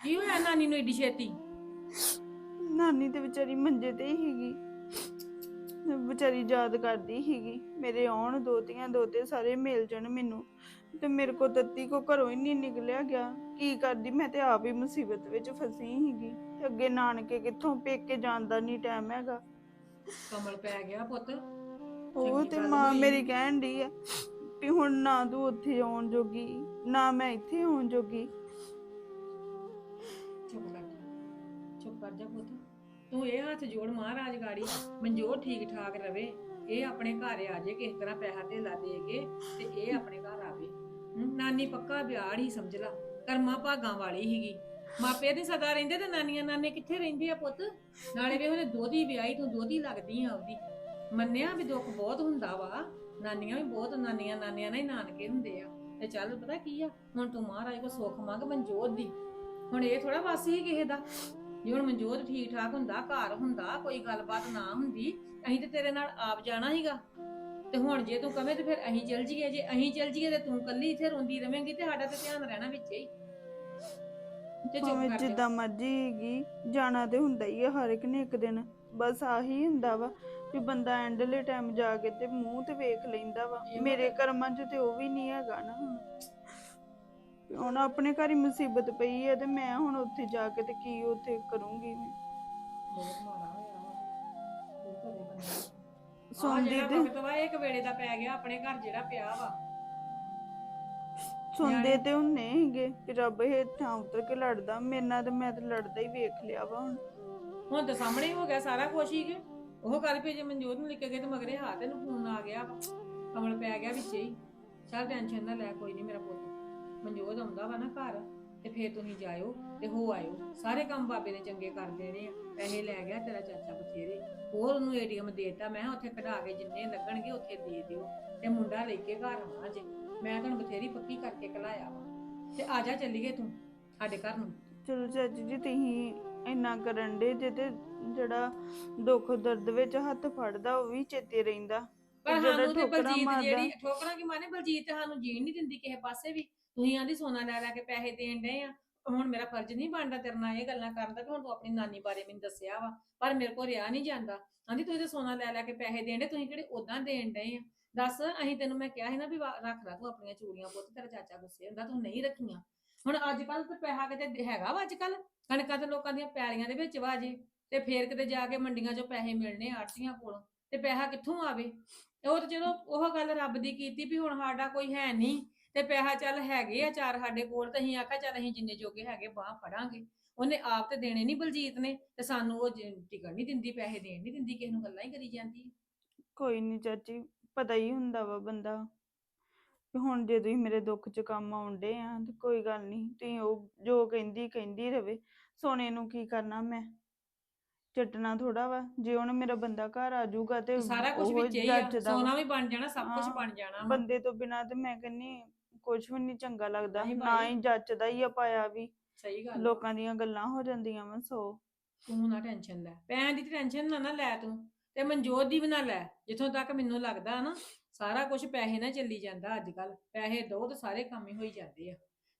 ਕੀ ਹੋਇਆ ਨਾਨੀ ਨੂੰ ਏਡੀ ਛੇਤੀ? ਨਾਨੀ ਤੇ ਵਿਚਾਰੀ ਮੰਜੇ ਤੇ ਹੀਗੀ ਵਿਚਾਰੀ ਯਾਦ ਕਰਦੀ ਹੀਗੀ ਮੇਰੇ ਆਉਣ ਦੋਤੀਆਂ ਦੋਤੇ ਸਾਰੇ ਮਿਲ ਜਾਣ ਮੈਨੂੰ। ਤੇ ਮੇਰੇ ਕੋ ਤੱਤੀ ਕੋ ਘਰੋਂ ਹੀ ਨਹੀਂ ਨਿਕਲਿਆ ਗਿਆ। ਕੀ ਕਰਦੀ? ਮੈਂ ਤੇ ਆਪ ਹੀ ਮੁਸੀਬਤ ਵਿੱਚ ਫਸੀ ਹੀਗੀ ਅੱਗੇ ਨਾਨਕੇ ਕਿੱਥੋਂ ਪੇਕੇ ਜਾਂਦਾ ਨਹੀਂ ਟਾਈਮ ਹੈਗਾ। ਕਮਲ ਪੈ ਗਿਆ ਪੁੱਤ। ਉਹ ਤੇ ਮਾਂ ਮੇਰੀ ਕਹਿਣ ਦੀ ਆ ਵੀ ਹੁਣ ਨਾ ਤੂੰ ਉੱਥੇ ਆਉਣ ਜੋਗੀ ਨਾ ਮੈਂ ਇੱਥੇ ਆਉਣ ਜੋਗੀ। ਖੜ ਜਾ ਪੁੱਤ। ਤੂੰ ਇਹ ਹੱਥ ਜੋੜ ਮਹਾਰਾਜ ਗਾੜੀ ਮਨਜੋਰ ਠੀਕ ਠਾਕ ਰਵੇ ਇਹ ਆਪਣੇ ਘਰ ਆ ਜੇ ਕਿਸ ਤਰ੍ਹਾਂ ਪੈਸਾ ਤੇ ਦੇ ਕੇ ਤੇ ਇਹ ਆਪਣੇ ਘਰ ਆਵੇ। ਹੂੰ, ਨਾਨੀ ਪੱਕਾ ਵਿਆੜ ਹੀ ਸਮਝ ਲਾ ਕਰਮਾ ਭਾਗਾਂ ਵਾਲੀ ਹੀਗੀ ਮਾਪੇ ਦੇ ਸਦਾ ਰਹਿੰਦੇ ਤੇ ਨਾਨੀਆਂ ਨਾਨੇ ਕਿੱਥੇ ਰਹਿੰਦੇ ਆ ਪੁੱਤ? ਨਾਲੇ ਵੇ ਉਹਨੇ ਦੋਦੀ ਵਿਆਹੀ ਤੂੰ ਦੋਦੀ ਲੱਗਦੀ ਆ ਉਹਦੀ। ਮੰਨਿਆ ਵੀ ਦੁੱਖ ਬਹੁਤ ਹੁੰਦਾ ਵਾ। ਨਾਨੀਆਂ ਵੀ ਬਹੁਤ ਨਾਨੀਆਂ ਨਾਨੀਆਂ ਨਾਲ ਨਾਨਕੇ ਹੁੰਦੇ ਆ। ਤੇ ਚੱਲ ਪਤਾ ਕੀ ਆ ਹੁਣ ਤੂੰ ਮਹਾਰਾਜ ਕੋ ਸੁੱਖ ਮੰਗ ਮਨਜੋਤ ਦੀ। ਹੁਣ ਇਹ ਥੋੜਾ ਵਾਸੀ ਹੀ ਕਿਸੇ ਦਾ? ਜੇ ਹੁਣ ਮਨਜੋਤ ਠੀਕ ਠਾਕ ਹੁੰਦਾ ਘਰ ਹੁੰਦਾ ਕੋਈ ਗੱਲਬਾਤ ਨਾ ਹੁੰਦੀ ਅਸੀਂ ਤੇ ਤੇਰੇ ਨਾਲ ਆਪ ਜਾਣਾ ਸੀਗਾ। ਤੇ ਹੁਣ ਜੇ ਤੂੰ ਕਵੇਂ ਤੇ ਫਿਰ ਅਸੀਂ ਚਲ ਜੀਏ। ਜੇ ਅਸੀਂ ਚਲ ਜੀਏ ਤੇ ਤੂੰ ਕੱਲੀ ਇੱਥੇ ਰੋਂਦੀ ਰਵੇਂਗੀ ਤੇ ਸਾਡਾ ਤੇ ਧਿਆਨ ਰਹਿਣਾ ਵਿੱਚ ਹੀ। ਤੇ ਚੁੱਪ ਭਾਵੇਂ ਜਿੱਦਾਂ ਮਰਜ਼ੀ ਹੈਗੀ ਜਾਣਾ ਤੇ ਹੁੰਦਾ ਹੀ ਆ ਹਰ ਇੱਕ ਨੇ ਇੱਕ ਦਿਨ। ਬਸ ਆਹੀ ਹੁੰਦਾ ਵਾ ਵੀ ਬੰਦਾ ਐਂਡਲੇ ਟਾਈਮ ਜਾ ਕੇ ਤੇ ਮੂੰਹ ਤੇ ਵੇਖ ਲੈਂਦਾ ਵਾ। ਮੇਰੇ ਕਰਮਾਂ 'ਚ ਤੇ ਉਹ ਵੀ ਨਹੀਂ ਹੈਗਾ ਨਾ। ਹੁਣ ਹੁਣ ਆਪਣੇ ਘਰ ਹੀ ਮੁਸੀਬਤ ਪਈ ਹੈ ਤੇ ਮੈਂ ਹੁਣ ਉੱਥੇ ਜਾ ਕੇ ਤੇ ਕੀ ਉੱਥੇ ਕਰੂੰਗੀ ਮੈਂ? ਇਹ ਘਰੇ ਸੁਣਦੇ ਤੇ ਹੁੰਨੇ ਹੈਗੇ ਕਿ ਰੱਬ ਹੇਠਾਂ ਉਤਰ ਕੇ ਲੜਦਾ ਮੇਰੇ ਨਾਲ ਤੇ ਮੈਂ ਤੇ ਲੜਦਾ ਹੀ ਵੇਖ ਲਿਆ ਵਾ ਹੁਣ। ਹੁਣ ਤਾਂ ਸਾਹਮਣੇ ਹੋ ਗਿਆ ਸਾਰਾ ਕੁਛ ਹੀ ਕਿ ਉਹ ਗੱਲ ਵੀ ਜੇ ਮਨਜੋਤ ਨੂੰ ਲੈ ਕੇ ਤੇ ਮਗਰੇ ਹਾਂ ਤੈਨੂੰ ਫੋਨ ਆ ਗਿਆ ਵਾ। ਕਮਲ ਪੈ ਗਿਆ ਵਿੱਚੇ ਹੀ। ਚੱਲ ਟੈਨਸ਼ਨ ਨਾ ਲੈ ਕੋਈ ਨਹੀਂ ਮੇਰਾ ਪੁੱਤ। ਮਨਜੋਤ ਆਉਂਦਾ ਵਾ ਨਾ ਘਰ ਤੇ ਫੇਰ ਤੁਸੀਂ ਜਾਇਓ ਤੇ ਹੋ ਆਇਓ। ਸਾਰੇ ਕੰਮ ਬਾਬੇ ਨੇ ਚੰਗੇ ਕਰ ਦੇਣੇ ਆ। ਪੈਸੇ ਲੈ ਗਿਆ ਤੇਰਾ ਚਾਚਾ ਬਥੇਰੇ। ਹੋਰ ਉਹਨੂੰ ਏਟੀਐਮ ਦੇਤਾ ਮੈਂ ਉੱਥੇ ਕਢਾ ਕੇ ਜਿੰਨੇ ਲੱਗਣਗੇ ਉੱਥੇ ਦੇ ਦਿਓ। ਤੇ ਮੁੰਡਾ ਲੈ ਕੇ ਘਰ ਆਉਣਾ ਜੇ। ਮੈਂ ਤੁਹਾਨੂੰ ਬਥੇਰੀ ਪੱਕੀ ਕਰਕੇ ਕਲਾਇਆ ਵਾ। ਤੇ ਆ ਜਾ ਚੱਲੀਏ ਤੂੰ ਸਾਡੇ ਘਰ ਨੂੰ। ਚਲੋ ਚਾਚੀ ਜੀ ਤੁਸੀਂ ਇੰਨਾ ਕਰਨ ਦੇ ਜਿਹਦੇ ਜਿਹੜਾ ਦੁੱਖ ਦਰਦ ਵਿੱਚ ਹੱਥ ਫੜਦਾ ਉਹ ਵੀ ਚੇਤੇ ਰਹਿੰਦਾ। ਪਰ ਜਿਹੜਾ ਸਾਨੂੰ ਤੇ ਬਲਜੀਤ ਜਿਹੜੀ ਠੋਕਰਾਂ ਕੀ ਮਾਨੇ ਬਲਜੀਤ ਸਾਨੂੰ ਜੀਣ ਨਹੀਂ ਦਿੰਦੀ ਕਿਸੇ ਪਾਸੇ ਵੀ। ਤੁਸੀਂ ਆਂਦੀ ਸੋਨਾ ਲੈ ਲੈ ਕੇ ਪੈਸੇ ਦੇਣ ਡਏ ਆ। ਹੁਣ ਮੇਰਾ ਫਰਜ਼ ਨਹੀਂ ਬਣਦਾ ਤੇਰੇ ਨਾਲ ਇਹ ਗੱਲਾਂ ਕਰਨ ਦਾ ਕਿ ਹੁਣ ਤੂੰ ਆਪਣੀ ਨਾਨੀ ਬਾਰੇ ਮੈਨੂੰ ਦੱਸਿਆ ਵਾ, ਪਰ ਮੇਰੇ ਕੋਲ ਰਿਆ ਨਹੀਂ ਜਾਂਦਾ। ਆਂਦੀ ਤੁਸੀਂ ਤਾਂ ਸੋਨਾ ਲੈ ਲੈ ਕੇ ਪੈਸੇ ਦੇਣ ਡੇ ਤੁਸੀਂ ਕਿਹੜੇ ਉਦਾਂ ਦੇਣ ਡਏ ਆ। ਦੱਸ, ਅਸੀਂ ਤੈਨੂੰ ਮੈਂ ਕਿਹਾ ਸੀ ਨਾ ਵੀ ਰੱਖ ਲੈ ਤੂੰ ਆਪਣੀਆਂ ਚੂੜੀਆਂ ਪੁੱਤ, ਤੇਰਾ ਚਾਚਾ ਗੁੱਸੇ ਹੁੰਦਾ, ਤੂੰ ਨਹੀਂ ਰੱਖੀਆਂ। ਹੁਣ ਅੱਜ ਕੱਲ ਤੇ ਪੈਸਾ ਕਿਤੇ ਹੈਗਾ ਵਾ ਅੱਜ ਕੱਲ ਕਣਕਾਂ ਤੇ ਲੋਕਾਂ ਦੀਆਂ ਪੈਲੀਆਂ ਦੇ ਵਿੱਚ ਵਾ ਜੇ, ਤੇ ਫੇਰ ਕਿਤੇ ਜਾ ਕੇ ਮੰਡੀਆਂ 'ਚੋਂ ਪੈਸੇ ਮਿਲਣੇ ਆੜਤੀਆਂ ਕੋਲ, ਤੇ ਪੈਸਾ ਕਿੱਥੋਂ ਆਵੇ? ਤੇ ਉਹ ਤੇ ਚਲੋ, ਉਹ ਗੱਲ ਰੱਬ ਦੀ ਕੀਤੀ ਵੀ ਹੁਣ ਸਾਡਾ ਕੋਈ ਹੈ ਨਹੀਂ। ਤੇ ਪੈਸਾ ਚੱਲ ਹੈਗੇ ਆ ਚਾਰ ਸਾਡੇ ਕੋਲ ਤੇ ਅਸੀਂ ਆਖਾ ਚੱਲ ਅਸੀਂ ਜਿੰਨੇ ਜੋਗੇ ਹੈਗੇ ਬਾਹ ਫੜਾਂਗੇ। ਉਹਨੇ ਆਪ ਤੇ ਦੇਣੇ ਨਹੀਂ ਬਲਜੀਤ ਨੇ ਤੇ ਸਾਨੂੰ ਉਹ ਟਿਕਣ ਨਹੀਂ ਦਿੰਦੀ ਪੈਸੇ ਦੇਣ ਨਹੀਂ ਦਿੰਦੀ ਕਿਸੇ ਨੂੰ ਗੱਲਾਂ ਹੀ ਕਰੀ ਜਾਂਦੀ ਕੋਈ ਨਹੀਂ ਚਾਚੀ ਪਤਾ ਹੀ ਹੁੰਦਾ ਵਾ ਬੰਦਾ। ਵੀ ਹੁਣ ਜੇ ਤੁਸੀਂ ਮੇਰੇ ਦੁੱਖ 'ਚ ਕੰਮ ਆਉਂਦੇ ਆ ਤੇ ਕੋਈ ਗੱਲ ਨਹੀਂ ਤੁਸੀਂ ਉਹ ਜੋ ਕਹਿੰਦੀ ਕਹਿੰਦੀ ਰਵੇ। ਸੋਨੇ ਨੂੰ ਕੀ ਕਰਨਾ ਮੈਂ? ਚੱਟਣਾ ਥੋੜਾ ਵਾ ਜੇ ਹੁਣ ਮੇਰਾ ਬੰਦਾ ਘਰ ਆ ਜਾਊਗਾ ਤੇ ਸਾਰਾ ਕੁਝ ਉਹ ਵਿੱਚ ਹੀ ਆ ਸੋਨਾ ਵੀ ਬਣ ਜਾਣਾ ਸਭ ਕੁਝ ਬਣ ਜਾਣਾ ਬੰਦੇ ਤੋਂ ਬਿਨਾਂ ਤੇ ਮੈਂ ਕਹਿੰਨੀ ਕੁਝ ਵੀ ਨਹੀਂ ਚੰਗਾ ਲੱਗਦਾ ਨਾ ਹੀ ਜੱਚਦਾ ਹੀ ਆ ਪਾਇਆ ਵੀ। ਸਹੀ ਗੱਲ ਲੋਕਾਂ ਦੀਆਂ ਗੱਲਾਂ ਹੋ ਜਾਂਦੀਆਂ ਵਾ ਸੋ। ਤੂੰ ਨਾ ਟੈਨਸ਼ਨ ਲੈ। ਪੈਣ ਦੀ ਟੈਨਸ਼ਨ ਨਾ ਨਾ ਲੈ ਤੂੰ ਤੇ ਮਨਜੋਤ ਦੀ ਵੀ ਲੈ। ਜਿੱਥੋਂ ਤੱਕ ਮੈਨੂੰ ਲੱਗਦਾ ਨਾ ਸਾਰਾ ਕੁਝ ਪੈਸੇ ਨਾਲ ਚੱਲੀ ਜਾਂਦਾ ਅੱਜ ਕੱਲ ਪੈਸੇ ਦੋ ਤੇ ਸਾਰੇ ਕੰਮ ਹੀ ਹੋਈ ਜਾਂਦੇ ਆ।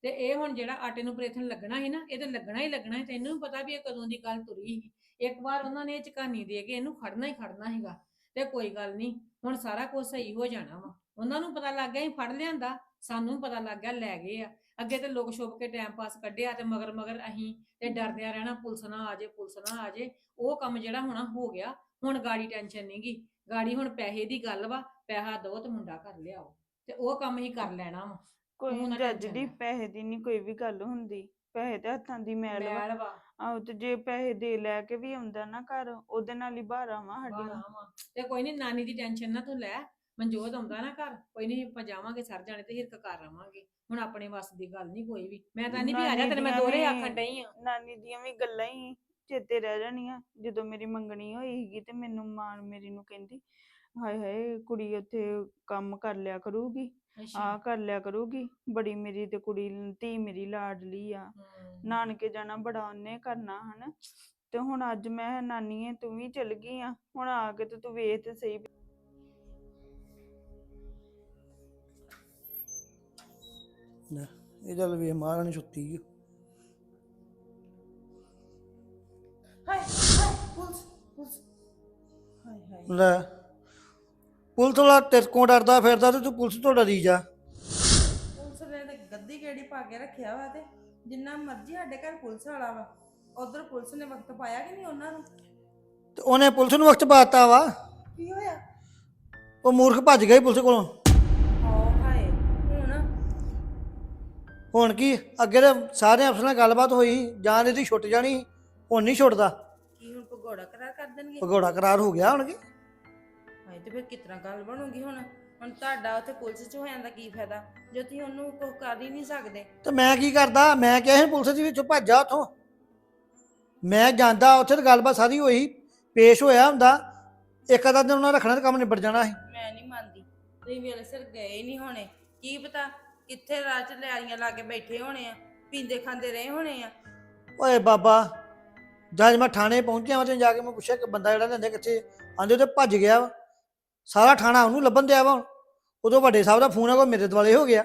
ਤੇ ਇਹ ਹੁਣ ਜਿਹੜਾ ਆਟੇ ਨੂੰ ਪ੍ਰੇਥਣ ਲੱਗਣਾ ਸੀ ਨਾ ਇਹ ਤਾਂ ਲੱਗਣਾ ਹੀ ਲੱਗਣਾ ਸੀ। ਤੈਨੂੰ ਵੀ ਪਤਾ ਵੀ ਇਹ ਕਦੋਂ ਦੀ ਗੱਲ ਤੁਰੀ ਸੀ। ਇੱਕ ਵਾਰ ਉਹਨਾਂ ਨੇ ਇਹ ਝਕਾਨੀ ਦੇ ਕੇ ਇਹਨੂੰ ਖੜਨਾ ਹੀ ਖੜਨਾ ਹੈਗਾ ਤੇ ਕੋਈ ਗੱਲ ਨਹੀਂ ਹੁਣ ਸਾਰਾ ਕੁਝ ਸਹੀ ਹੋ ਜਾਣਾ ਵਾ। ਉਹਨਾਂ ਨੂੰ ਪਤਾ ਲੱਗ ਗਿਆ ਸੀ ਫੜ ਲਿਆਂਦਾ। ਸਾਨੂੰ ਪਤਾ ਲੱਗ ਗਿਆ ਲੈ ਗਏ ਆ। ਅੱਗੇ ਤੇ ਲੋਕ ਛੁਪ ਕੇ ਟਾਈਮ ਪਾਸ ਕੱਢਿਆ ਤੇ ਮਗਰ ਮਗਰ ਅਸੀਂ ਤੇ ਡਰਦਿਆਂ ਰਹਿਣਾ ਪੁਲਿਸ ਨਾ ਆ ਜੇ ਪੁਲਿਸ ਨਾ ਆ ਜੇ। ਉਹ ਕੰਮ ਜਿਹੜਾ ਹੋਣਾ ਹੋ ਗਿਆ ਹੁਣ ਗਾੜੀ ਟੈਨਸ਼ਨ ਨਹੀਂਗੀ ਗਾੜੀ ਹੁਣ ਪੈਸੇ ਦੀ ਗੱਲ ਵਾ ਪੈਸਾ ਦੋ ਤੇ ਮੁੰਡਾ ਕਰ ਲਿਆਓ। ਤੇ ਉਹ ਕੰਮ ਹੀ ਕਰ ਲੈਣਾ ਵਾ। ਕੋਈ ਉਹਨਾਂ ਦਾ ਦੀ ਪੈਸੇ ਦੀ ਨਹੀਂ ਕੋਈ ਵੀ ਗੱਲ ਹੁੰਦੀ। ਪੈਸੇ ਤੇ ਹੱਥਾਂ ਦੀ ਮੈਲ ਵਾ। ਮੈਲ ਆਹੋ ਤੇ ਜੇ ਪੈਸੇ ਦੇ ਲੈ ਕੇ ਵੀ ਆਉਂਦਾ ਨਾ ਘਰ ਉਹਦੇ ਨਾਲ ਹੀ ਬਾਹਰ ਵਾ ਸਾਡੀਆਂ ਤੇ ਕੋਈ ਨਹੀਂ ਨਾਨੀ ਦੀ ਟੈਨਸ਼ਨ ਨਾ ਤੂੰ ਲੈ। ਮਨਜੋਤ ਆਉਂਦਾ ਨਾ ਘਰ ਕੋਈ ਨਹੀਂ ਆਪਾਂ ਜਾਵਾਂਗੇ ਸਰ ਜਾਣੇ ਤੇ ਹਿਰਕ ਕਰ ਆਵਾਂਗੇ। ਹੁਣ ਆਪਣੇ ਵੱਸ ਦੀ ਗੱਲ ਨਹੀਂ ਕੋਈ ਵੀ। ਮੈਂ ਤਾਂ ਨਹੀਂ ਵੀ ਆ ਜਾ ਤੈਨੂੰ ਮੈਂ ਦੋਰੇ ਆਖਣ ਡਈ ਆ। ਨਾਨੀ ਦੀਆਂ ਵੀ ਗੱਲਾਂ ਹੀ ਚੇਤੇ ਰਹਿ ਜਾਣੀਆਂ। ਜਦੋਂ ਮੇਰੀ ਮੰਗਣੀ ਹੋਈ ਸੀਗੀ ਤੇ ਮੈਨੂੰ ਮਾਂ ਮੇਰੀ ਨੂੰ ਕਹਿੰਦੀ ਹਾਏ ਹਾਏ ਕੁੜੀ ਉੱਥੇ ਕੰਮ ਕਰ ਲਿਆ ਕਰੂਗੀ। ਆ ਕਰ ਲਿਆ ਕਰੂਗੀ। ਬੜੀ ਮੇਰੀ ਤੇ ਕੁੜੀ ਧੀ ਮੇਰੀ ਲਾਡਲੀ ਆ। ਨਾਨਕੇ ਜਾਣਾ ਬੜਾ ਉਹਨੇ ਕਰਨਾ ਹਨ। ਤੇ ਹੁਣ ਅੱਜ ਮੈਂ ਨਾਨੀ ਤੂੰ ਵੀ ਚਲ ਗਈ ਆ। ਹੁਣ ਆ ਕੇ ਤੇ ਤੂੰ ਵੇਖ ਤੇ ਸਹੀ ਲੈ ਇਹ ਚੱਲ ਵੇਖ ਮਹਾਰਾਣੀ ਸੁੱਤੀ ਈ ਹਾਏ ਹਾਏ ਪੁਲਿਸ ਪੁਲਿਸ। ਹਾਏ ਹਾਏ। ਲੈ ਪੁਲਿਸ ਵਾਲਾ ਤੇਰੇ ਕੋਲ ਡਰਦਾ ਫਿਰਦਾ ਤੇ ਤੂੰ ਤੋਂ ਡਰੀ ਜਾ। ਪੁਲਿਸ ਨੇ ਤੇ ਗੱਦੀ ਕਿਹੜੀ ਪਾ ਕੇ ਰੱਖਿਆ ਵਾ ਤੇ ਜਿੰਨਾ ਮਰਜ਼ੀ ਸਾਡੇ ਘਰ ਪੁਲਿਸ ਵਾਲਾ ਵਾ ਉਧਰ ਪੁਲਿਸ ਨੇ ਵਕਤ ਪਾਇਆ ਕਿ ਨਹੀਂ ਉਹਨਾਂ ਨੂੰ? ਤੇ ਉਹਨੇ ਪੁਲਿਸ ਨੂੰ ਵਕਤ ਪਾਤਾ ਵਾ। ਕੀ ਹੋਇਆ? ਉਹ ਮੂਰਖ ਭੱਜ ਗਈ ਪੁਲਿਸ ਕੋਲੋਂ। ਹੁਣ ਕੀ ਅੱਗੇ ਤੇ ਸਾਰੇ ਅਫਸਰਾਂ ਨਾਲ ਗੱਲਬਾਤ ਹੋਈ ਜਾਂ ਇਹਦੀ ਛੁੱਟ ਜਾਣੀ ਸੀ, ਹੁਣ ਨਹੀਂ ਛੁੱਟਦਾ। ਕੀ ਹੁਣ ਪਗੋੜਾ ਕਰਾਰ ਕਰ ਦੇਣਗੇ? ਭਗੌੜਾ ਕਰਾਰ ਹੋ ਗਿਆ ਹੁਣ ਕੀ? ਤੇ ਫਿਰ ਕਿਤਨਾ ਗੱਲ ਬਣੂਗੀ ਹੁਣ? ਹੁਣ ਤੁਹਾਡਾ ਉੱਥੇ ਪੁਲਿਸ 'ਚ ਹੋ ਜਾਂਦਾ ਕੀ ਫਾਇਦਾ? ਜੇ ਤੁਸੀਂ ਉਹਨੂੰ ਕੁਝ ਕਰ ਹੀ ਨਹੀਂ ਸਕਦੇ। ਤੇ ਮੈਂ ਕੀ ਕਰਦਾ? ਮੈਂ ਕਿਹਾ ਸੀ ਪੁਲਿਸ ਦੇ ਵਿੱਚੋਂ ਭੱਜਾ ਉਥੋਂ। ਮੈਂ ਜਾਂਦਾ ਉੱਥੇ ਤੇ ਗੱਲਬਾਤ ਸਾਰੀ ਹੋਈ ਪੇਸ਼ ਹੋਇਆ ਹੁੰਦਾ। ਇੱਕ ਅੱਧਾ ਦਿਨ ਉਹਨਾਂ ਰੱਖਣਾ ਤੇ ਕੰਮ ਨਿਬੜ ਜਾਣਾ ਸੀ। ਮੈਂ ਨਹੀਂ ਮੰਨਦੀ। ਤੁਸੀਂ ਵੇਲੇ ਸਿਰ ਗਏ ਨਹੀਂ ਹੋਣੇ। ਕੀ ਪਤਾ ਕਿੱਥੇ ਰਾਹ 'ਚ ਲਿਆਰੀਆਂ ਲਾ ਕੇ ਬੈਠੇ ਹੋਣੇ ਆ ਪੀਂਦੇ ਖਾਂਦੇ ਰਹੇ ਹੋਣੇ ਆ? ਓਏ ਬਾਬਾ ਜਦ ਮੈਂ ਥਾਣੇ ਪਹੁੰਚਿਆ ਤੇ ਜਾ ਕੇ ਮੈਂ ਪੁੱਛਿਆ ਕਿ ਬੰਦਾ ਜਿਹੜਾ ਲੈਂਦੇ ਕਿੱਥੇ ਆਂਦੇ ਤੇ ਭੱਜ ਗਿਆ ਵਾ। ਸਾਰਾ ਥਾਣਾ ਉਹਨੂੰ ਲੱਭਣ ਦਿਆ ਵਾ ਹੁਣ। ਉਦੋਂ ਵੱਡੇ ਸਾਹਿਬ ਦਾ ਫੋਨ ਆ ਕੋ ਮੇਰੇ ਦੁਆਲੇ ਹੋ ਗਿਆ।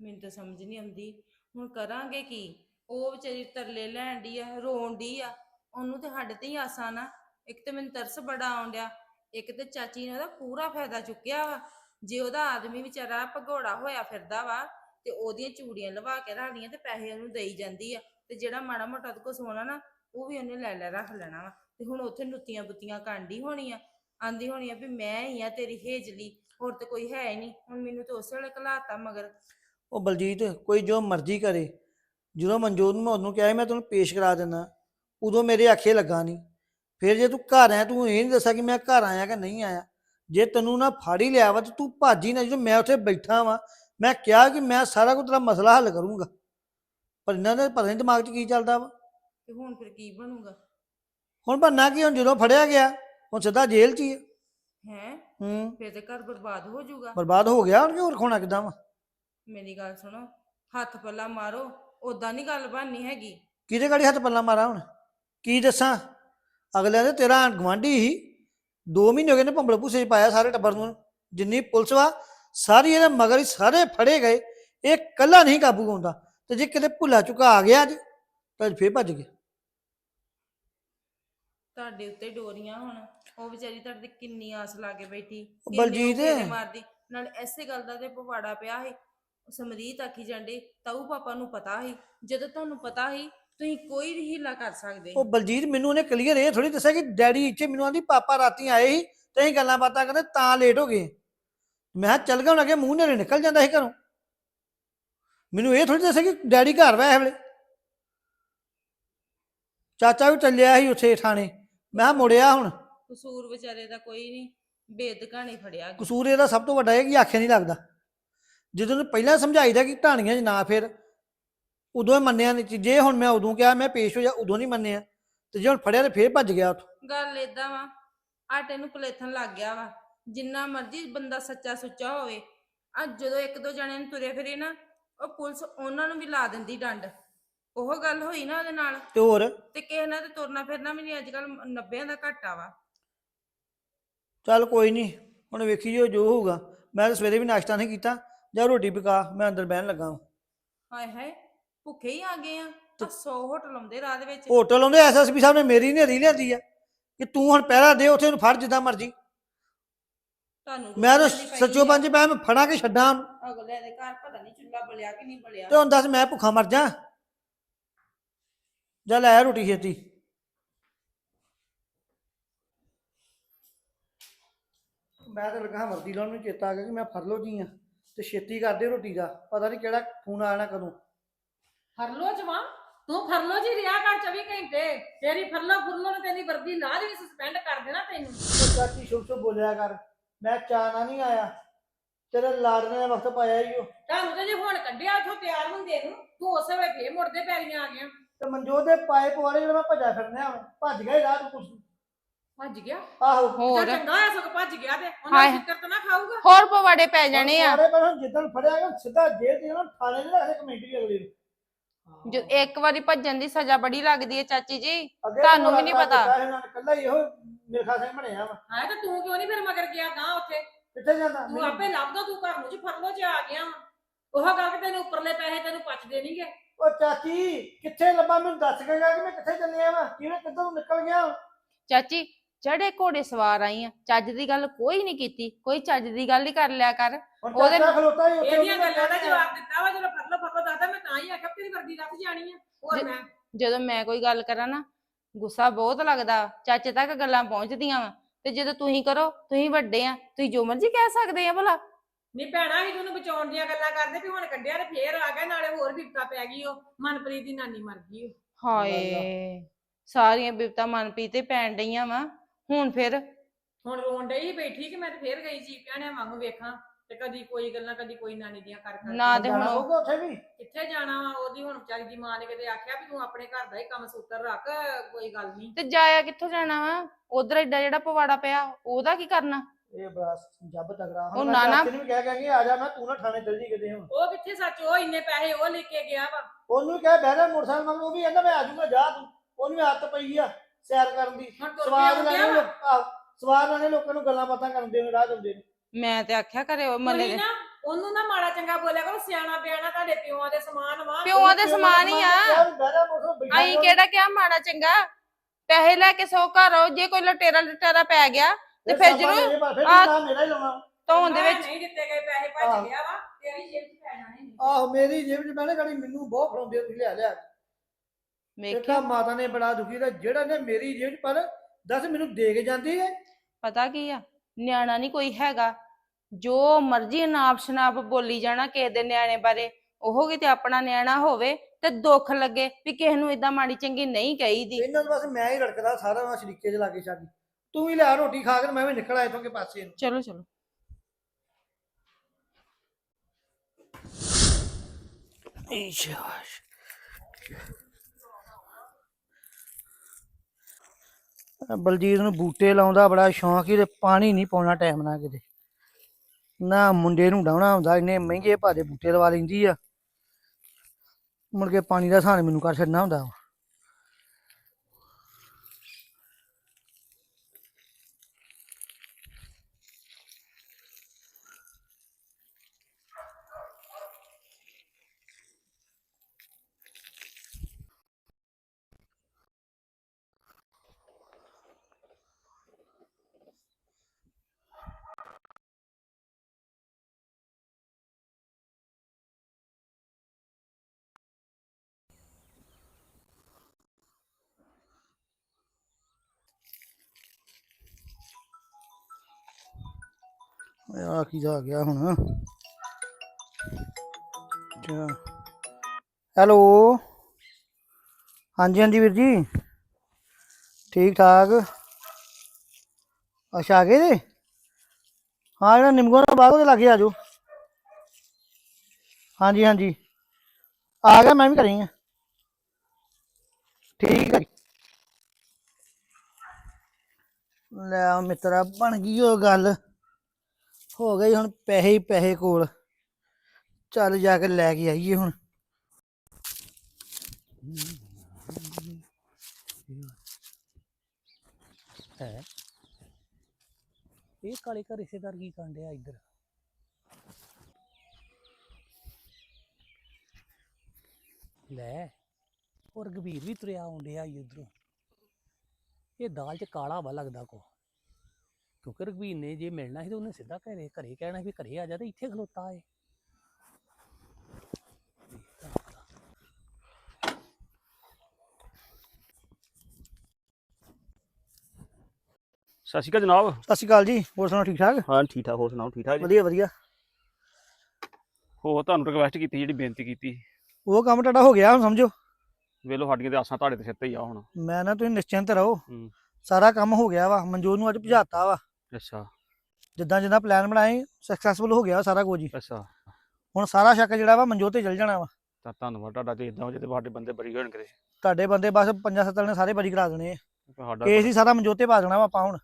ਮੈਨੂੰ ਤਾਂ ਸਮਝ ਨਹੀਂ ਆਉਂਦੀ। ਹੁਣ ਕਰਾਂਗੇ ਕੀ? ਉਹ ਵਿਚਾਰੀ ਤਰਲੇ ਲੈਣ ਦੀ ਆ ਰੋਣ ਦੀ ਆ। ਉਹਨੂੰ ਤੇ ਸਾਡੇ ਤੇ ਹੀ ਆਸਾਂ ਨਾ। ਇੱਕ ਤੇ ਮੈਨੂੰ ਤਰਸ ਬੜਾ ਆਉਣ ਡਿਆ। ਇੱਕ ਤੇ ਚਾਚੀ ਨੇ ਉਹਦਾ ਪੂਰਾ ਫਾਇਦਾ ਚੁੱਕਿਆ ਵਾ। ਜੇ ਉਹਦਾ ਆਦਮੀ ਵਿਚਾਰਾ ਭਗੌੜਾ ਹੋਇਆ ਫਿਰਦਾ ਵਾ ਤੇ ਉਹਦੀਆਂ ਚੂੜੀਆਂ ਲਵਾ ਕੇ ਰੱਖਦੀਆਂ ਤੇ ਪੈਸੇ ਉਹਨੂੰ ਦੇਈ ਜਾਂਦੀ ਆ, ਤੇ ਜਿਹੜਾ ਮਾੜਾ ਮੋਟਾ ਉਹਦੇ ਕੋਲ ਸੋਨਾ ਨਾ, ਉਹ ਵੀ ਉਹਨੇ ਲੈ ਲੈ ਰੱਖ ਲੈਣਾ ਵਾ। ਤੇ ਹੁਣ ਉੱਥੇ ਨੁੱਤੀਆਂ ਬੁੱਤੀਆਂ ਕਾਂਡੀ ਹੋਣੀ ਆ ਆਂਦੀ ਹੋਣੀ ਆ ਵੀ ਮੈਂ ਹੀ ਆ ਤੇਰੀ ਹੇਜਲੀ, ਹੋਰ ਤੇ ਕੋਈ ਹੈ ਹੀ ਨਹੀਂ, ਹੁਣ ਮੈਨੂੰ ਤੇ ਉਸੇ ਵੇਲੇ ਘਲਾਤਾ ਮਗਰ। ਉਹ ਬਲਜੀਤ, ਕੋਈ ਜੋ ਮਰਜ਼ੀ ਕਰੇ, ਜਦੋਂ ਮਨਜੋਤ ਨੂੰ ਮੈਂ ਉਹਨੂੰ ਕਿਹਾ ਸੀ, ਮੈਂ ਤੈਨੂੰ ਪੇਸ਼ ਕਰਾ ਦਿੰਦਾ, ਉਦੋਂ ਮੇਰੇ ਆਖੇ ਲੱਗਾ ਨਹੀਂ। ਫਿਰ ਜੇ ਤੂੰ ਘਰ ਆਇਆ, ਤੂੰ ਇਹ ਨਹੀਂ ਦੱਸਿਆ ਕਿ ਮੈਂ ਘਰ ਆਇਆ ਕਿ ਨਹੀਂ ਆਇਆ। ਜੇ ਤੈਨੂੰ ਨਾ ਫੜ ਹੀ ਲਿਆ ਵਾ ਤੇ ਤੂੰ ਭਾਜੀ ਨਾ ਜਦੋਂ ਮੈਂ ਉੱਥੇ ਬੈਠਾ ਵਾਂ। ਮੈਂ ਕਿਹਾ ਕਿ ਮੈਂ ਸਾਰਾ ਕੁਝ ਤੇਰਾ ਮਸਲਾ ਹੱਲ ਕਰੂੰਗਾ। ਪਰ ਇਹਨਾਂ ਦੇ ਪਤਾ ਨਹੀਂ ਦਿਮਾਗ 'ਚ ਕੀ ਚੱਲਦਾ ਵਾ। ਤੇ ਹੁਣ ਫਿਰ ਕੀ ਬਣੂਗਾ? ਹੁਣ ਬੰਨਾ ਕੀ ਹੁਣ ਜਦੋਂ ਫੜਿਆ ਗਿਆ ਹੁਣ ਸਿੱਧਾ ਜੇਲ੍ਹ 'ਚ ਹੀ ਹੈ ਹੈ? ਹੂੰ। ਫਿਰ ਤੇ ਘਰ ਬਰਬਾਦ ਹੋ ਜਾਊਗਾ। ਬਰਬਾਦ ਹੋ ਗਿਆ ਹੁਣ ਕਿ ਹੋਰ ਖੋਣਾ ਕਿਦਾਂ ਵਾ? ਮੇਰੀ ਗੱਲ ਸੁਣੋ ਹੱਥ ਪੱਲਾ ਮਾਰੋ ਉਦਾਂ ਨਹੀਂ ਗੱਲ ਬਣਨੀ ਹੈਗੀ। ਕਿਹਦੇ ਗਾੜੀ ਹੱਥ ਪੱਲਾ ਮਾਰਾ ਹੁਣ? ਕੀ ਦੱਸਾਂ? ਅਗਲਿਆਂ ਦੇ ਤੇਰਾ ਗਵਾਂਢੀ ਹੀ। 2 ਮਹੀਨੇ ਹੋ ਗਏ ਨੇ ਭੰਬਲ ਭੂਸੇ 'ਚ ਪਾਇਆ ਸਾਰੇ ਟੱਬਰ ਨੂੰ। ਜਿੰਨੀ ਪੁਲਿਸ ਵਾ ਸਾਰੀ ਇਹਦੇ ਮਗਰ ਹੀ ਸਾਰੇ ਫੜੇ ਗਏ। ਇਹ ਕੱਲਾ ਨਹੀਂ ਕਾਬੂ ਆਉਂਦਾ। ਤੇ ਜੇ ਕਿਤੇ ਭੁੱਲਾ ਚੁੱਕਾ ਆ ਗਿਆ ਅੱਜ ਤਾਂ ਫੇਰ ਭੱਜ ਗਿਆ ਤੁਹਾਡੇ ਉੱਤੇ ਡੋਰੀਆਂ ਹੁਣ। ਉਹ ਵਿਚਾਰੀ ਤੁਹਾਡੇ ਤੇ ਕਿੰਨੀ ਆਸ ਲਾ ਕੇ ਬੈਠੀ। ਕਿੰਨੇ ਬਲਜੀਤ। ਫੇਰੇ ਮਾਰਦੀ। ਨਾਲ ਐਸੇ ਗੱਲ ਦਾ ਤੇ ਪਵਾੜਾ ਪਿਆ ਸੀ। ਸਮਰੀਤ ਆਖੀ ਜਾਂਦੇ ਤਾਊ ਪਾਪਾ ਨੂੰ ਪਤਾ ਸੀ। ਜਦੋਂ ਤੁਹਾਨੂੰ ਪਤਾ ਸੀ ਤੁਸੀਂ ਕੋਈ ਵੀ ਹੀਲਾ ਕਰ ਸਕਦੇ। ਉਹ ਬਲਜੀਤ ਮੈਨੂੰ ਉਹਨੇ ਕਲੀਅਰ ਇਹ ਥੋੜੀ ਦੱਸਿਆ ਕਿ ਡੈਡੀ ਇੱਥੇ ਮੈਨੂੰ ਆਂਦੀ ਪਾਪਾ ਰਾਤੀ ਆਏ ਸੀ ਤੇ ਅਸੀਂ ਗੱਲਾਂ ਬਾਤਾਂ ਕਰਦੇ ਤਾਂ ਲੇਟ ਹੋ ਗਏ। ਮੈਂ ਕਿਹਾ ਚੱਲ ਗਿਆ ਹੁਣ ਅੱਗੇ ਮੂੰਹ ਨੇੜੇ ਨਿਕਲ ਜਾਂਦਾ ਸੀ ਘਰੋਂ। ਮੈਨੂੰ ਇਹ ਥੋੜੀ ਦੱਸਿਆ ਕਿ ਡੈਡੀ ਘਰ ਵਾ ਇਹ ਵੇਲੇ। ਚਾਚਾ ਵੀ ਚੱਲਿਆ ਸੀ ਉੱਥੇ ਥਾਣੇ। ਮੈਂ ਕਿਹਾ ਮੁੜਿਆ ਹੁਣ। ਕਸੂਰ ਵਿਚਾਰੇ ਦਾ ਕੋਈ ਨਹੀਂ ਬੇਦਕਾ ਨਹੀਂ ਫੜਿਆ ਗਿਆ। ਕਸੂਰ ਇਹਦਾ ਸਭ ਤੋਂ ਵੱਡਾ ਇਹ ਕਿ ਆਖੇ ਨਹੀਂ ਲੱਗਦਾ। ਜਦੋਂ ਨੂੰ ਪਹਿਲਾਂ ਸਮਝਾਈਦਾ ਕਿ ਢਾਣੀਆਂ 'ਚ ਨਾ ਫਿਰ ਉਦੋਂ ਹੀ ਮੰਨਿਆ ਨਹੀਂ ਸੀ। ਜੇ ਹੁਣ ਮੈਂ ਉਦੋਂ ਕਿਹਾ ਮੈਂ ਪੇਸ਼ ਹੋ ਜਾ ਉਦੋਂ ਨਹੀਂ ਮੰਨਿਆ। ਤੇ ਜੇ ਹੁਣ ਫੜਿਆ ਤੇ ਫੇਰ ਭੱਜ ਗਿਆ ਉੱਥੋਂ। ਗੱਲ ਏਦਾਂ ਵਾ ਆਟੇ ਨੂੰ ਪਲੇਥਣ ਲੱਗ ਗਿਆ ਵਾ। ਜਿੰਨਾ ਮਰਜ਼ੀ ਬੰਦਾ ਸੱਚਾ ਸੁੱਚਾ ਹੋਵੇ ਆ ਜਦੋਂ ਇੱਕ ਦੋ ਜਣੇ ਨੂੰ ਤੁਰੇ ਫਿਰੇ ਨਾ ਉਹ ਪੁਲਿਸ ਉਹਨਾਂ ਨੂੰ ਵੀ ਲਾ ਦਿੰਦੀ ਡੰਡ। ਉਹ ਗੱਲ ਹੋਈ ਨਾ ਉਹਦੇ ਨਾਲ। ਤੇ ਹੋਰ? ਤੇ ਕਿਸੇ ਨਾਲ ਤੇ ਤੁਰਨਾ ਫਿਰਨਾ ਵੀ ਨਹੀਂ ਅੱਜ ਕੱਲ 90 ਦਾ ਘਾਟਾ ਵਾ। ਚੱਲ ਕੋਈ ਨਹੀਂ ਹੁਣ ਵੇਖੀ ਜੋ ਜੋ ਹੋਊਗਾ। ਮੈਂ ਤਾਂ ਸਵੇਰੇ ਵੀ ਨਾਸ਼ਤਾ ਨਹੀਂ ਕੀਤਾ। ਜਾਂ ਰੋਟੀ ਪਕਾ ਮੈਂ ਅੰਦਰ ਬਹਿਣ ਲੱਗਾ ਵਾਂ। ਹਾਏ ਹਾਏ ਭੁੱਖੇ ਹੀ ਆ ਗਏ ਆ। ਆ 100 ਹੋਟਲ ਆਉਂਦੇ ਰਾਹ ਦੇ ਵਿੱਚ। ਹੋਟਲ ਆਉਂਦੇ ਐਸਐਸਪੀ ਸਾਹਿਬ ਨੇ ਮੇਰੀ ਨੇਰੀ ਲਿਆਂਦੀ ਆ ਕਿ ਤੂੰ ਹੁਣ ਪਹਿਰਾ ਦੇ ਉੱਥੇ ਉਹਨੂੰ ਫੜ ਜਿੱਦਾਂ ਮਰਜ਼ੀ। ਤੁਹਾਨੂੰ ਮੈਂ ਤਾਂ ਰੋਟੀ ਸੱਚੋ ਆ। ਪੰਜ ਪੈ ਮੈਂ ਫੜਾ ਕੇ ਛੱਡਾਂ ਉਹਨੂੰ। ਅਗਲੇ ਦੇ ਘਰ ਪਤਾ ਨਹੀਂ ਚੁੱਲਾ ਬਲਿਆ ਕਿ ਨਹੀਂ ਬਲਿਆ। ਤੇ ਹੁਣ ਦੱਸ ਮੈਂ ਭੁੱਖਾ ਮਰ ਜਾ। ਜਾ ਲੈ ਆ ਰੋਟੀ ਛੇਤੀ। ਮੈਂ ਤਾਂ ਲੱਗਾ ਵਰਦੀ ਲਾਉਣ ਨੂੰ ਚੇਤਾ ਆ ਗਿਆ ਕਿ ਮੈਂ ਫਰਲੋ ਜੀ ਆ। ਤੇ ਛੇਤੀ ਕਰਦੇ ਰੋਟੀ ਦਾ। ਪਤਾ ਨਹੀਂ ਕਿਹੜਾ ਫੋਨ ਆਣਾ ਕਦੋਂ। ਫਰਲੋ ਜਵਾਂ ਤੂੰ ਫਰਲੋ ਜੀ ਰਿਆ ਕਰ 24 ਘੰਟੇ। ਤੇਰੀ ਫਰਲੋ ਫੁਰਲੋ ਨੇ ਤੇਰੀ ਵਰਦੀ ਲਾ ਦੇ ਸਸਪੈਂਡ ਕਰ ਦੇਣਾ ਤੈਨੂੰ। ਉਹ ਚਾਚੀ ਸ਼ੁਭ ਸ਼ੁਭ ਬੋਲਿਆ ਕਰ। ਮੈਂ ਚਾਹਨਾ ਨਹੀਂ ਆਇਆ। ਤੇਰੇ ਲਾੜਨੇ ਦਾ ਵਕਤ ਪਾਇਆ ਹੀ ਉਹ ਤੁਹਾਨੂੰ ਤੇ ਜੇ ਹੁਣ ਕੱਢਿਆ ਉਥੋਂ ਤਿਆਰ ਹੁੰਦੇ ਨੂੰ। ਤੂੰ ਉਸੇ ਵੇਲੇ ਫੇਰ ਮੁੜਦੇ ਪੈਰੀਆਂ ਆ ਗਿਆ ਤੇ ਮਨਜੋਤ ਦੇ ਪਾਈਪ ਵਾਲੇ ਜਿਹੜਾ ਮੈਂ ਭੱਜਾ ਫਿਰਨਿਆ ਹੁਣ ਭੱਜ ਗਿਆ ਰਾਤ ਨੂੰ ਕੁਛ ਭੱਜ ਗਿਆ? ਆਹੋ। ਹੋਰ। ਚੰਗਾ ਹੋਇਆ ਸਗੋਂ ਭੱਜ ਗਿਆ ਤੇ। ਹਾਏ। ਉਹਨਾਂ ਫਿਕਰ ਤਾਂ ਨਾ ਖਾਊਗਾ। ਹੋਰ ਪਵਾੜੇ ਪੈ ਜਾਣੇ ਆ। ਸਾਰੇ ਪਰ ਹੁਣ ਜਿੱਦਣ ਫੜਿਆ ਗਿਆ ਸਿੱਧਾ ਜੇਲ੍ਹ ਚ ਨਾ ਥਾਣੇ ਨਹੀਂ ਰੱਖਦੇ ਕਮੇਟੀ ਅਗਲੇ ਨੂੰ। ਜੋ ਇੱਕ ਵਾਰੀ ਭੱਜਣ ਦੀ ਸਜ਼ਾ ਬੜੀ ਲੱਗਦੀ ਹੈ ਚਾਚੀ ਜੀ। ਅੱਗੇ ਤੁਹਾਨੂੰ ਵੀ ਨੀ ਮੁਲਾਕਾਤ ਪਤਾ। ਕੀਤਾ ਸੀ ਉਹਨਾਂ ਨੇ ਕੱਲਾ ਹੀ ਇਹੋ ਮਿਲਖਾ ਸਿੰਘ ਬਣਿਆ ਵਾ। ਹਾਂ ਤੇ ਤੂੰ ਕਿਉਂ ਨਹੀਂ ਫਿਰ ਮਗਰ ਗਿਆ ਗਾਂ ਉੱਥੇ? ਕਿੱਥੇ ਜਾਂਦਾ? ਤੂੰ ਆਪੇ ਲੱਭਦਾ ਤੂੰ ਘਰ ਨੂੰ ਜੀ ਫਰਲੋ ਚ ਆ ਗਿਆ ਵਾਂ। ਉਹ ਗੱਲ ਕਿ ਤੈਨੂੰ ਉੱਪਰਲੇ ਪੈਸੇ ਤੈਨੂੰ ਪਚਦੇ ਨਹੀਂਗੇ ਉਹ ਚਾਚੀ ਕਿੱਥੇ ਲੱਭਾ? ਮੈਨੂੰ ਦੱਸ ਕੇ ਜਾ ਕਿ ਮੈਂ ਕਿੱਥੇ ਚੱਲਿਆ ਵਾ? ਕਿਵੇਂ ਕਿੱਧਰੋਂ ਨਿਕਲ ਗਿਆ? ਚਾਚੀ ਚੜੇ ਘੋੜੇ ਸਵਾਰ ਆਈ ਆ ਚੱਜ ਦੀ ਗੱਲ ਕੋਈ ਨਹੀਂ ਕੀਤੀ ਕੋਈ ਚੱਜ ਦੀ ਗੱਲ ਹੀ ਕਰ ਲਿਆ ਕਰ। ਹੁਣ ਉਹਦੇ- ਚਾਚਾ ਖਲੋਤਾ ਹੀ ਉੱਥੇ ਇਹਦੀਆਂ ਗੱਲਾਂ ਦਾ। ਜਵਾਬ ਦਿੱਤਾ ਵਾ ਜਦੋਂ ਫਰਲੋ ਫਰਲੋ ਦੱਸਦਾ ਮੈਂ ਤਾਂ ਹੀ ਆਖਿਆ ਤੇਰੀ ਵਰਦੀ ਰੱਖ ਜਾਣੀ ਆ? ਹੋਰ ਜੇ- ਮੈਂ? ਜਦੋਂ ਮੈਂ ਕੋਈ ਗੱਲ ਕਰਾਂ ਨਾ ਗੁੱਸਾ ਬਹੁਤ ਲੱਗਦਾ ਚਾਚੇ ਤੱਕ ਗੱਲਾਂ ਪਹੁੰਚਦੀਆਂ ਵਾ। ਤੇ ਜਦੋਂ ਤੁਸੀਂ ਕਰੋ ਤੁਸੀਂ ਵੱਡੇ ਆ ਤੁਸੀਂ ਜੋ ਮਰਜ਼ੀ ਕਹਿ ਸਕਦੇ ਆ ਭਲਾ। ਨਹੀਂ ਭੈਣਾ ਹੀ ਤੁਹਾਨੂੰ ਬਚਾਉਣ ਦੀਆਂ ਗੱਲਾਂ ਕਰਦੇ ਵੀ ਹੁਣ ਕੱਢਿਆ ਤੇ ਫੇਰ ਆ ਗਿਆ ਨਾਲੇ ਹੋਰ ਵਿਪਤਾ ਪੈ ਗਈ ਉਹ ਮਨਪ੍ਰੀਤ ਦੀ ਨਾਨੀ ਮਰ ਗਈ ਉਹ। ਹਾਏ ਸਾਰੀਆਂ ਬਿਪਤਾ ਮਨਪ੍ਰੀਤ ਤੇ ਪੈਣ ਡਈਆਂ ਵਾ। ਹੁਣ ਫਿਰ? ਹੁਣ ਰੋਣ ਡਈ ਸੀ ਬੈਠੀ ਕਿ ਮੈਂ ਤੇ ਫੇਰ ਗਈ ਸੀ ਕਹਿਣੇ ਵਾਂਗੂ ਵੇਖਾਂ ਤੇ ਕਦੀ ਕੋਈ ਗੱਲਾਂ ਕਦੀ ਕੋਈ ਨਾਨੀ ਦੀਆਂ ਕਰ ਕਰ ਨਾ ਤੇ ਹੁਣ ਜਾਣਾ ਉਹ- ਪਊਗਾ ਉੱਥੇ ਵੀ? ਕਿੱਥੇ ਜਾਣਾ ਵਾ ਉਹਦੀ ਹੁਣ ਵਿਚਾਰੀ ਦੀ ਮਾਂ ਨੇ ਕਿਤੇ ਆਖਿਆ ਵੀ ਤੂੰ ਆਪਣੇ ਘਰ ਦਾ ਹੀ ਕੰਮ ਸੂਤਰ ਰੱਖ ਕੋਈ ਗੱਲ ਨਹੀਂ। ਤੇ ਜਾਇਆ ਕਿੱਥੋਂ ਜਾਣਾ ਵਾ? ਉਧਰ ਐਡਾ ਜਿਹੜਾ ਪਵਾੜਾ ਪਿਆ ਉਹਦਾ ਕੀ ਕਰਨਾ? ਇਹ ਬੜਾ ਜੱਬ ਤਗੜਾ। ਉਹ ਹੁਣ ਮੈਂ ਨਾਨਾ- ਚਾਚੇ ਨੂੰ ਵੀ ਕਹਿ ਕਹਿ ਕੇ ਆ ਜਾ ਮੈਂ ਤੂੰ ਨਾ ਥਾਣੇ ਚੱਲ ਜੀ ਕਿਤੇ ਹੁਣ। ਉਹ ਕਿੱਥੇ ਸੱਚ ਉਹ ਇੰਨੇ ਪੈਸੇ ਉਹ ਲੈ ਕੇ ਗਿਆ ਵਾ। ਉਹਨੂੰ ਕਹਿ ਬਹਿ ਜਾ ਮੋਟਰਸਾਈਕਲ ਮੰਗ ਉਹ ਵੀ ਕਹਿੰਦਾ ਮੈਂ ਆ ਜਾਊਂਗਾ ਜਾ ਤੂੰ। ਉਹਨੂੰ ਵੀ ਆਦਤ ਪਈ ਆ। ਸੈਰ ਕਰਨ ਦੀ। ਹੁਣ ਤੁਰ ਸਵਾਦ ਕੇ ਲੋਕ- ਸਵਾਦ ਲੈਣੇ ਲੋਕਾਂ ਨੂੰ ਗੱਲਾਂ ਬਾਤਾਂ ਕਰਦੇ ਨੇ ਰਾਹ ਜਾਂਦੇ ਨੇ। ਮੈਂ ਤੇ ਆਖਿਆ ਕਰੇ ਉਹ ਮੱਲੇ ਦੇ। ਨਾ ਉਹਨੂੰ ਨਾ ਮਾੜਾ ਚੰਗਾ ਬੋਲਿਆ ਕਰੋ ਸਿਆਣਾ ਬਿਆਣਾ ਤੁਹਾਡੇ ਪਿਓਾਂ ਦੇ ਸਮਾਨ ਵਾ। ਪਿਓਾਂ ਦੇ ਸਮਾਨ ਹੀ ਆ। ਅਸੀਂ ਕਿਹੜਾ ਕਿਹਾ ਮਾੜਾ ਚੰਗਾ? ਪੈਸੇ ਲੈ ਕੇ ਸੌ ਘਰ ਆਓ ਜੇ ਕੋਈ ਲਟੇਰਾ ਲਟੇਰਾ ਪੈ ਗਿਆ ਤੇ ਫਿਰ ਜ਼ਰੂਰ ਆ- ਮੇਰਾ ਹੀ ਲਾਉਣਾ ਧੋਣ ਦੇ ਵਿੱਚ। ਨਹੀਂ ਦਿੱਤੇ ਗਏ ਪੈਸੇ ਆਹ। ਭੱਜ ਗਿਆ ਵਾ ਤੇਰੀ ਜੇਬ 'ਚ ਪੈ ਜਾਣੇ ਨੇ ਆਹੋ ਮੇਰੀ ਜੇਬ 'ਚ ਬਹਿਣੇ ਗੜੀ ਮੈਨੂੰ ਬਹੁਤ ਫੜਾਉਂਦੇ ਤੁਸੀਂ ਲਿਆ ਲਿਆ ਦੇਖਿਆ ਮਾਤਾ ਨੇ ਬੜਾ ਦੁਖੀ ਦਾ ਜਿਹੜਾ ਨੇ ਮੇਰੀ ਜੇਬ 'ਚ ਪਰ ਦੱਸ ਮੈਨੂੰ ਦੇ ਕੇ ਜਾਂਦੀ ਹੈ ਪਤਾ ਕੀ ਆ? ਨਿਆਣਾ ਨਹੀਂ ਕੋਈ ਹੈਗਾ। ਜੋ ਮਰਜ਼ੀ ਨਾਪ ਸ਼ਨਾਪ ਬੋਲੀ ਜਾਣਾ ਕਿਸੇ ਦੇ ਨਿਆਣੇ ਬਾਰੇ ਉਹ ਕਿਤੇ ਆਪਣਾ ਨਿਆਣਾ ਹੋਵੇ ਤੇ ਦੁੱਖ ਲੱਗੇ ਵੀ ਕਿਸੇ ਨੂੰ ਇਦਾਂ ਮਾੜੀ ਚੰਗੀ ਨਹੀਂ ਕਹੀਦੀ। ਇਹਨਾਂ ਨੂੰ ਬਸ ਮੈਂ ਹੀ ਰੜਕਦਾ ਸਾਰਾ ਮੈਂ ਸ਼ਰੀਕੇ 'ਚ ਲਾ ਕੇ ਛੱਡ ਤੂੰ ਵੀ ਲਿਆ ਰੋਟੀ ਖਾ ਕੇ ਮੈਂ ਵੀ ਨਿਕਲ ਆਇਆ ਇਥੋਂ ਕੇ ਪਾਸੇ ਨੂੰ। ਚਲੋ ਚਲੋ। ਇਸ਼ਾਸ਼ ਬਲਜੀਤ ਨੂੰ ਬੂਟੇ ਲਾਉਂਦਾ ਬੜਾ ਸ਼ੌਂਕ ਹੀ ਤੇ ਪਾਣੀ ਨਹੀਂ ਪਾਉਣਾ ਟਾਈਮ ਨਾਲ ਕਿਤੇ। ਨਾ ਮੁੰਡੇ ਨੂੰ ਡਾਉਣਾ ਹੁੰਦਾ, ਇੰਨੇ ਮਹਿੰਗੇ ਭਾਅ ਦੇ ਬੂਟੇ ਲਵਾ ਲੈਂਦੀ ਆ। ਮੁੜ ਕੇ ਪਾਣੀ ਦਾ ਸਾਨ ਮੈਨੂੰ ਕਰ ਛੱਡਣਾ ਹੁੰਦਾ ਆ ਕੀ ਆ ਗਿਆ ਹੁਣ? ਅੱਛਾ। ਹੈਲੋ? ਹਾਂਜੀ ਹਾਂਜੀ ਵੀਰ ਜੀ। ਠੀਕ ਠਾਕ। ਅੱਛਾ, ਆ ਗਏ ਜੀ? ਹਾਂ, ਜਿਹੜਾ ਨਿੰਮਗੋ ਦਾ ਬਾਗ ਉਹਦੇ ਲਾਗੇ ਆ ਜਾਓ। ਹਾਂਜੀ ਹਾਂਜੀ। ਆ ਗਿਆ, ਮੈਂ ਵੀ ਕਰੀ ਆ। ਠੀਕ ਹੈ ਜੀ। ਲੈ ਆ ਮਿੱਤਰਾ, ਬਣ ਗਈ ਉਹ ਗੱਲ। ਹੋ ਗਏ ਹੁਣ ਪੈਸੇ ਹੀ ਪੈਸੇ ਕੋਲ। ਚੱਲ ਜਾ ਕੇ ਲੈ ਕੇ ਆਈਏ ਹੁਣ। ਹੈ। ਇਹ ਕਾਲੇ ਘਰ ਰਿਸ਼ਤੇਦਾਰ ਕੀ ਕਰਨ ਡਿਆ ਇੱਧਰ? ਲੈ ਔਰ ਰਘਬੀਰ ਵੀ ਤੁਰਿਆ ਆਉਣ ਡਿਆ ਉਧਰੋਂ। ਇਹ ਦਾਲ ਚ ਕਾਲਾ ਵਾ ਲੱਗਦਾ ਕੋ ਕਿਉਂਕਿ ਰਘਬੀਰ ਨੇ ਜੇ ਮਿਲਣਾ ਸੀ ਤਾਂ ਉਹਨੇ ਸਿੱਧਾ ਘਰੇ ਘਰੇ ਕਹਿਣਾ ਸੀ ਵੀ ਘਰੇ ਆ ਜਾ ਤੇ ਇੱਥੇ ਖਲੋਤਾ ਏ। ਸਤਿ ਸ਼੍ਰੀ ਅਕਾਲ ਜਨਾਬ। ਸਤਿ ਸ਼੍ਰੀ ਅਕਾਲ ਜੀ ਹੋਰ ਸੁਣਾਓ ਠੀਕ ਠਾਕ? ਹਾਂ ਠੀਕ ਠਾਕ ਹੋਰ ਸੁਣਾਓ ਠੀਕ ਠਾਕ ਜੀ? ਵਧੀਆ ਵਧੀਆ। ਹੋਰ ਤੁਹਾਨੂੰ ਰਿਕਵੈਸਟ ਕੀਤੀ ਜਿਹੜੀ ਬੇਨਤੀ ਕੀਤੀ ਉਹ ਕੰਮ ਤੁਹਾਡਾ ਹੋ ਗਿਆ ਹੁਣ ਸਮਝੋ? ਵੇਲੋ ਸਾਡੀਆਂ ਤੇ ਆਸਾਂ ਤੁਹਾਡੇ ਤੇ ਤੇ ਹੀ ਆ ਹੁਣ। ਮੈਂ ਨਾ ਤੁਸੀਂ ਨਿਸ਼ਚਿੰਤ ਰਹੋ। ਹੂੰ। ਸਾਰਾ ਕੰਮ ਹੋ ਗਿਆ ਵਾ ਮਨਜੋਤ ਨੂੰ ਅੱਜ ਭਜਾਤਾ ਵਾ। ਅੱਛਾ। ਜਿੱਦਾਂ ਜਿੱਦਾਂ ਪਲਾਨ ਬਣਾਏ ਸਕਸੈਸਫੁਲ ਹੋ ਗਿਆ ਸਾਰਾ ਕੁਝ ਹੀ। ਅੱਛਾ। ਹੁਣ ਸਾਰਾ ਸ਼ੱਕ ਜਿਹੜਾ ਵਾ ਮਨਜੋਤ ਤੇ ਚਲ ਜਾਣਾ ਵਾ। ਤਾਂ ਧੰਨਵਾਦ ਤੁਹਾਡਾ ਜੇ ਇਦਾਂ ਹੋ ਜੇ ਤੇ ਸਾਡੇ ਬੰਦੇ ਬਰੀ ਹੋਣ ਕਰੇ ਤੁਹਾਡੇ ਬੰਦੇ ਬਸ ਪੰਜਾਂ ਸੱਤਾਂ ਨੇ ਸਾਰੇ ਬਰੀ ਕਰਾ ਦੇਣੇ ਆ। ਸਾਡਾ ਕੇਸ ਹੀ ਸਾਰਾ ਮਨਜੋਤ ਤੇ ਪਾ ਦੇਣਾ ਵਾ ਆਪਾਂ ਹੁਣ।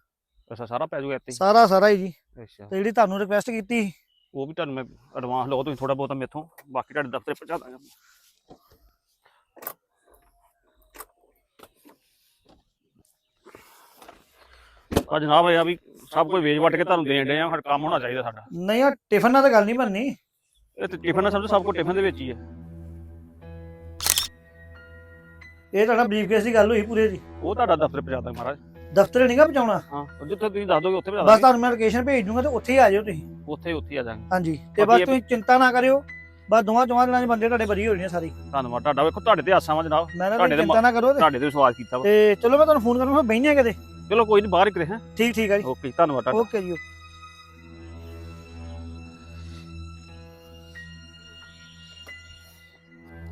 ਅੱਛਾ ਸਾਰਾ ਪੈ ਜਾਊਗਾ ਇੱਥੇ ਸਾਰਾ ਸਾਰਾ ਹੀ ਜੀ? ਅੱਛਾ। ਤੇ ਜਿਹੜੀ ਤੁਹਾਨੂੰ ਰਿਕਵੈਸਟ ਕੀਤੀ ਉਹ ਵੀ ਤੁਹਾਨੂੰ ਮੈਂ ਐਡਵਾਂਸ ਲਓ ਤੁਸੀਂ ਥੋੜਾ ਬਹੁਤਾ ਮੇਥੋਂ ਬਾਕੀ ਤੁਹਾਡੇ ਦਫ਼ਤਰ ਪਹੁੰਚਾ ਦਾਂਗਾ ਆ ਜਨਾਬ ਇਹ ਆ ਵੀ ਸਭ ਕੁਝ ਵੇਚ ਵਟ ਕੇ ਤੁਹਾਨੂੰ ਦੇਣ ਡਏ ਆ ਸਾਡਾ ਕੰਮ ਹੋਣਾ ਚਾਹੀਦਾ ਸਾਡਾ। ਨਹੀਂ ਆ ਟਿਫਨ ਨਾਲ ਤਾਂ ਗੱਲ ਨਹੀਂ ਬਣਨੀ। ਇਹ ਤੇ ਟਿਫਨ ਨਾਲ ਸਮਝੋ ਸਭ ਕੁਝ ਟਿਫਨ ਦੇ ਵਿੱਚ ਹੀ ਹੈ ਇਹ ਤੁਹਾਡਾ ਬਰੀਫ ਕੇਸ ਦੀ ਗੱਲ ਹੋਈ ਪੂਰੇ ਦੀ। ਉਹ ਤੁਹਾਡਾ ਦਫ਼ਤਰ ਪਹੁੰਚਾ ਦਾਂਗਾ ਮਹਾਰਾਜ। ਦਫ਼ਤਰ ਨਹੀਂਗਾ ਪਹੁੰਚਾਉਣਾ? ਹਾਂ ਉਹ ਜਿੱਥੇ ਤੁਸੀਂ ਦੱਸ ਦੋਗੇ ਉੱਥੇ ਭੇਜ ਬਸ ਦਾਂਗੇ। ਤੁਹਾਨੂੰ ਮੈਂ ਲੋਕੇਸ਼ਨ ਭੇਜ ਦੂੰਗਾ ਤੇ ਉੱਥੇ ਹੀ ਆ ਜਾਓ ਤੁਸੀਂ। ਉੱਥੇ ਉੱਥੇ ਹੀ ਆ ਜਾਾਂਗੇ। ਹਾਂਜੀ ਤੇ ਬਾਕੀ ਬਸ ਇਹ- ਤੁਸੀਂ ਚਿੰਤਾ ਨਾ ਕਰਿਓ। ਬਸ ਦੋਵਾਂ ਚੋਹਾਂ ਦਿਨਾਂ 'ਚ ਬੰਦੇ ਤੁਹਾਡੇ ਬਰੀ ਹੋ ਜਾਣੇ ਸਾਰੇ। ਧੰਨਵਾਦ ਤੁਹਾਡਾ ਵੇਖੋ ਤੁਹਾਡੇ ਤੇ ਆਸਾਂ ਵਾ ਜਨਾਬ। ਮੈਂ ਨਾ ਤੁਹਾਡੇ ਤੇ ਚਿੰਤਾ ਨਾ ਕਰੋ ਤੇ- ਤੁਹਾਡੇ ਤੇ ਵਿਸ਼ਵਾਸ ਕੀਤਾ ਵਾ। ਤੇ ਚਲੋ ਮੈਂ ਤੁਹਾਨੂੰ ਫੋਨ ਕਰੂੰਗਾ ਬਹਿਨੇ ਕਿਤੇ। ਚਲੋ ਕੋਈ ਨਹੀਂ ਬਾਹਰ ਹੀ ਕਰੇ ਹਾਂ। ਠੀਕ ਠੀਕ ਆ ਜੀ। ਓਕੇ ਧੰਨਵਾਦ ਤੁਹਾਡਾ। ਓਕੇ ਜੀ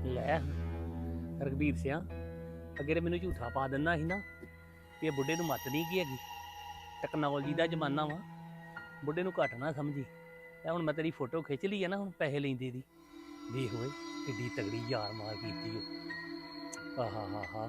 ਲੈ ਰਗਵੀਰ ਸਿਆ ਅੱਗੇ ਤੇ ਮੈਨੂੰ ਝੂਠਾ ਪਾ ਦਿੰਦਾ ਸੀ ਨਾ ਵੀ ਇਹ ਬੁੱਢੇ ਨੂੰ ਮੱਤ ਨਹੀਂ ਕੀ ਹੈਗੀ। ਟੈਕਨੋਲੋਜੀ ਦਾ ਜ਼ਮਾਨਾ ਵਾ ਬੁੱਢੇ ਨੂੰ ਘੱਟ ਨਾ ਸਮਝੀ। ਤੇ ਹੁਣ ਮੈਂ ਤੇਰੀ ਫੋਟੋ ਖਿੱਚ ਲਈ ਆ ਨਾ ਹੁਣ ਪੈਸੇ ਲੈਂਦੀ ਦੀ। ਦੇਖ ਓਏ ਕਿੱਡੀ ਤਗੜੀ ਯਾਰ ਮਾਰ ਕੀਤੀ ਓ। ਆਹਾ ਹਾ ਹਾ